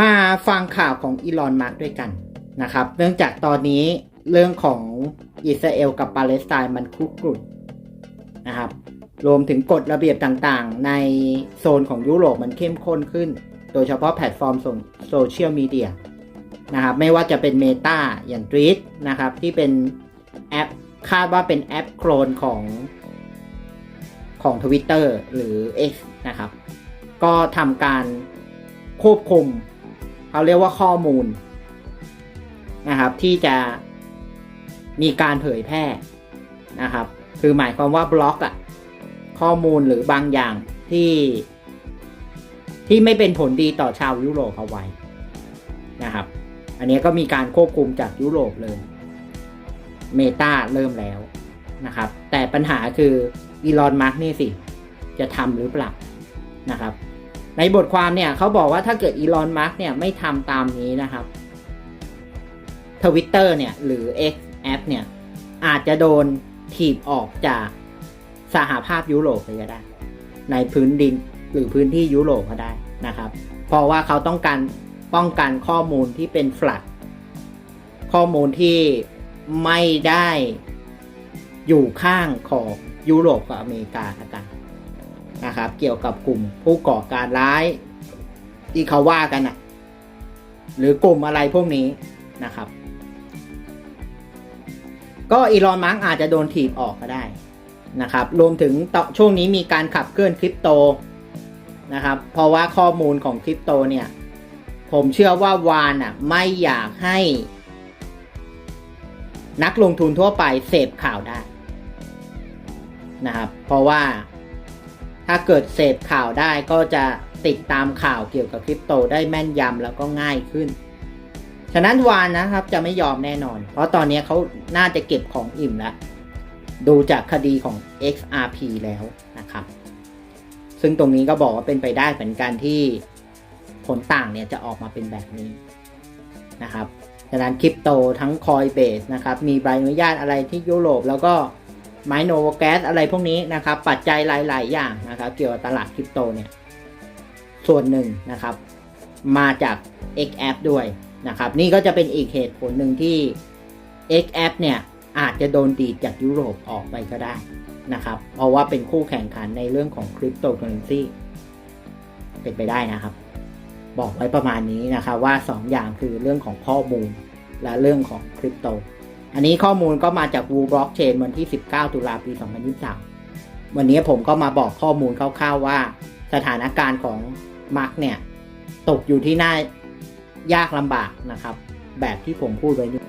มาฟังข่าวของอีลอนมาร์กด้วยกันนะครับ เนื่องจากตอนนี้เรื่องของอิสราเอลกับปาเลสไตน์มันคุกรุ่นนะครับ รวมถึงกฎระเบียบต่างๆ ในโซนของยุโรปมันเข้มข้นขึ้น โดยเฉพาะแพลตฟอร์มโซเชียลมีเดียนะครับ ไม่ว่าจะเป็น Meta อย่าง t w i t นะครับ ที่เป็นแอปคาดว่าเป็นแอปโคลนของของ Twitter หรือ X นะครับ ก็ทำการควบคุม เขาเรียกว่าข้อมูลนะครับ ที่จะมีการเผยแพร่นะครับ คือหมายความว่าบล็อกอะข้อมูลหรือบางอย่างที่ ที่ไม่เป็นผลดีต่อชาวยุโรปเอาไว้นะครับ อันนี้ก็มีการควบคุมจากยุโรปเลยเมตาเริ่มแล้วนะครับ แต่ปัญหาคืออีลอนมาร์กนี่สิ จะทำหรือเปล่านะครับ ในบทความเนี่ยเขาบอกว่าถ้าเกิดอีลอนมาร์กเนี่ยไม่ทำตามนี้นะครับทวิตเตอร์เนี่ยหรือ X แอปเนี่ยอาจจะโดนถีบออกจากสหภาพยุโรปไปก็ได้ ในพื้นดินหรือพื้นที่ยุโรปก็ได้นะครับ เพราะว่าเขาต้องการป้องกันข้อมูลที่เป็นฟลัดข้อมูลที่ไม่ได้อยู่ข้างของยุโรปกับอเมริกาละกัน นะครับ เกี่ยวกับกลุ่มผู้ก่อการร้ายที่เขาว่ากันนะหรือกลุ่มอะไรพวกนี้นะครับ ก็อีลอนมัสก์อาจจะโดนถีบออกก็ได้นะครับ รวมถึงต่อช่วงนี้มีการขับเคลื่อนคริปโตนะครับ เพราะว่าข้อมูลของคริปโตเนี่ย ผมเชื่อว่าวานอะไม่อยากให้ นักลงทุนทั่วไปเสพข่าวได้นะครับ เพราะว่า ถ้าเกิดเสพข่าวได้ก็จะติดตามข่าวเกี่ยวกับคริปโตได้แม่นยำแล้วก็ง่ายขึ้น ฉะนั้นวานนะครับจะไม่ยอมแน่นอน เพราะตอนนี้เขาน่าจะเก็บของอิ่มแล้ว ดูจากคดีของ XRP แล้วนะครับ ซึ่งตรงนี้ก็บอกว่าเป็นไปได้เหมือนกันที่ผลต่างเนี่ยจะออกมาเป็นแบบนี้นะครับ ฉะนั้นคริปโตทั้ง Coinbase นะครับ มีใบอนุญาตอะไรที่ยุโรปแล้วก็ ไมโนแกสอะไรพวกนี้นะครับ ปัจจัยหลาย ๆ อย่างนะครับ เกี่ยวกับตลาดคริปโตเนี่ยส่วนหนึ่งนะครับ มาจาก XApp ด้วยนะครับ นี่ก็จะเป็นอีกเหตุผลหนึ่งที่ XApp เนี่ยอาจจะโดนดีดจากยุโรปออกไปก็ได้นะครับ เพราะว่าเป็นคู่แข่งขันในเรื่องของคริปโตเคอเรนซีเป็นไปได้นะครับ บอกไว้ประมาณนี้นะครับว่า 2 อย่างคือเรื่องของข้อมูลและเรื่องของคริปโต อันนี้ข้อมูลก็มาจาก w o o Blockchain วันที่ 19 ตุลาปี 2023 วันนี้ผมก็มาบอกข้อมูลคร่าวๆว่า สถานการณ์ของมาร์กเนี่ย ตกอยู่ที่หน่ายากลำบากนะครับ แบบที่ผมพูดไว้นี้